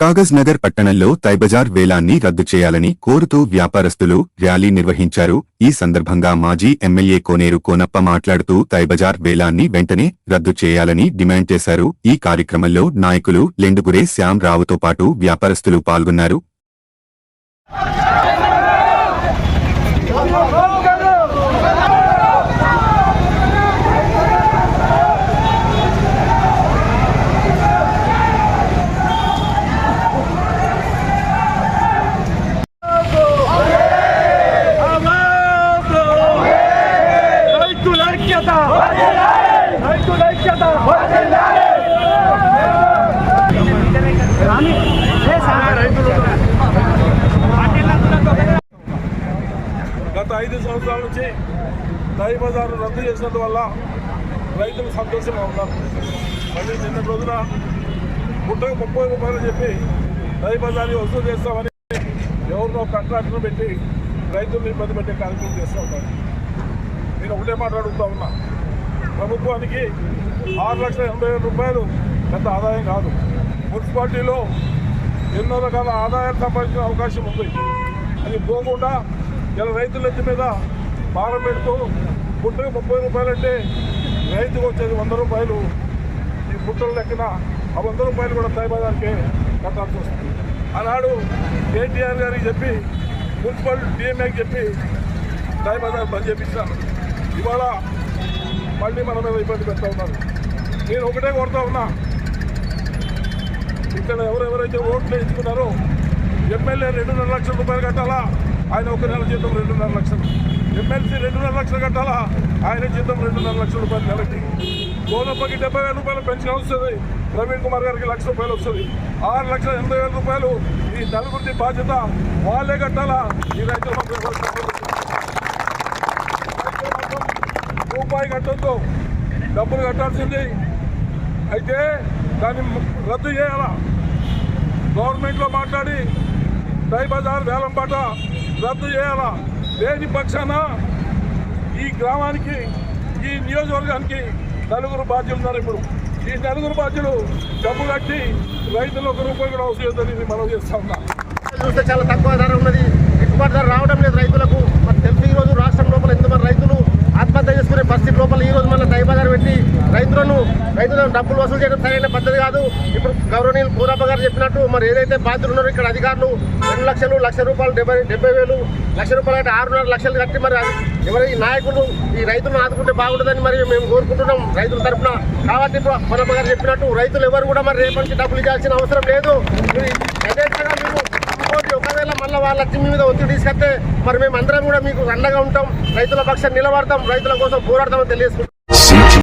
కాగజ్ నగర్ పట్టణంలో తైబజార్ వేలాన్ని రద్దు చేయాలని కోరుతూ వ్యాపారస్తులు ర్యాలీ నిర్వహించారు. ఈ సందర్భంగా మాజీ ఎమ్మెల్యే కోనేరు కోనప్ప మాట్లాడుతూ తైబజార్ వేలాన్ని వెంటనే రద్దు చేయాలని డిమాండ్ చేశారు. ఈ కార్యక్రమంలో నాయకులు లెండుగురే శ్యాం రావుతో పాటు వ్యాపారస్తులు పాల్గొన్నారు రైతుల ఐక్యత రైతుల ఐక్యత గత ఐదు సంవత్సరాల నుంచి దై బజార్ రద్దు చేసినందువల్ల రైతులు సంతోషంగా ఉన్నారు. మళ్ళీ నిన్న రోజున గుట్టకు ముప్పై రూపాయలు చెప్పి దై బజార్ని వసూలు చేస్తామని ఎవరినో కాంట్రాక్టర్ పెట్టి రైతులను ఇబ్బంది పెట్టే కార్యక్రమం చేస్తూ ఉన్నారు. నేను ఒకటే మాట్లాడుతూ ఉన్నా. ప్రభుత్వానికి ఆరు లక్షల ఎనభై వేల రూపాయలు పెద్ద ఆదాయం కాదు. మున్సిపాలిటీలో ఎన్నో రకాల ఆదాయాలు సంపాదించిన అవకాశం ఉంది. అది పోకుండా ఇలా రైతుల నెత్తి మీద భారం పెడుతూ పుట్టకు ముప్పై రూపాయలు అంటే రైతుకు వచ్చేది వంద రూపాయలు. ఈ పుట్టల లెక్కన ఆ వంద రూపాయలు కూడా తైబజార్కే కట్టాల్సి వస్తుంది. ఆనాడు కేటీఆర్ గారికి చెప్పి మున్సిపల్ డిఎంఏకి చెప్పి టైం బంద్ చేపించాను. ఇవాళ మళ్ళీ మన మీద ఇబ్బంది పెడతా ఉన్నారు. నేను ఒకటే కోరుతా ఉన్నా ఇక్కడ ఎవరెవరైతే ఓట్లు వేయించుకున్నారో ఎమ్మెల్యే రెండున్నర లక్షల రూపాయలు కట్టాలా? ఆయన ఒక నెల జీతం రెండున్నర లక్షలు. ఎమ్మెల్సీ రెండున్నర లక్షలు కట్టాలా? ఆయన జీతం రెండున్నర లక్షల రూపాయలు నెలకి. గోనప్పకి డెబ్బై వేల రూపాయలు పెన్షన్ వస్తుంది. ప్రవీణ్ కుమార్ గారికి లక్ష రూపాయలు వస్తుంది. ఆరు లక్షల ఎనభై వేల రూపాయలు ఈ నలుగురిది బాధ్యత వాళ్ళే కట్టాలా? ఈ రైతుల రూపాయి కట్టొద్దు. డబ్బులు కట్టాల్సింది. అయితే దాన్ని రద్దు చేయాలా? గవర్నమెంట్లో మాట్లాడి దై బజార్ వేలం పాట రద్దు చేయాలా? లేని పక్షాన ఈ గ్రామానికి ఈ నియోజకవర్గానికి నలుగురు బాధ్యులు ఉన్నారు ఇప్పుడు. ఈ నలుగురు బాధ్యులు డబ్బు కట్టి రైతులు ఒక రూపాయి కూడా అవసరం లేదని మనం చేస్తా ఉన్నాం. చూస్తే చాలా తక్కువ ధర ఉన్నది. రైతులను డబ్బులు వసూలు చేయడం సరైన పద్ధతి కాదు. ఇప్పుడు గౌరవనీయులు కూరప్ప గారు చెప్పినట్టు మరి ఏదైతే బాధ్యులు ఉన్నారో ఇక్కడ అధికారులు రెండు లక్షలు లక్ష రూపాయలు డెబ్బై డెబ్బై వేలు లక్ష రూపాయలు అంటే ఆరున్నర లక్షలు కట్టి మరి ఎవరి ఈ నాయకులు ఈ రైతులను ఆదుకుంటే బాగుంటుందని మరి మేము కోరుకుంటున్నాం రైతుల తరఫున కాబట్టి ఇప్పుడు పూరప్ప గారు చెప్పినట్టు రైతులు ఎవరు కూడా మరి రేపటి నుంచి డబ్బులు ఇవ్వాల్సిన అవసరం లేదు. యథేచ్ఛగా మేము ఒకవేళ మళ్ళీ వాళ్ళ జిమ్మి మీద ఒత్తిడి తీసుకొస్తే మరి మేము అందరం కూడా మీకు అండగా ఉంటాం. రైతుల పక్షాన్ని నిలబడతాం. రైతుల కోసం పోరాడతామని తెలియజేసుకుంటాం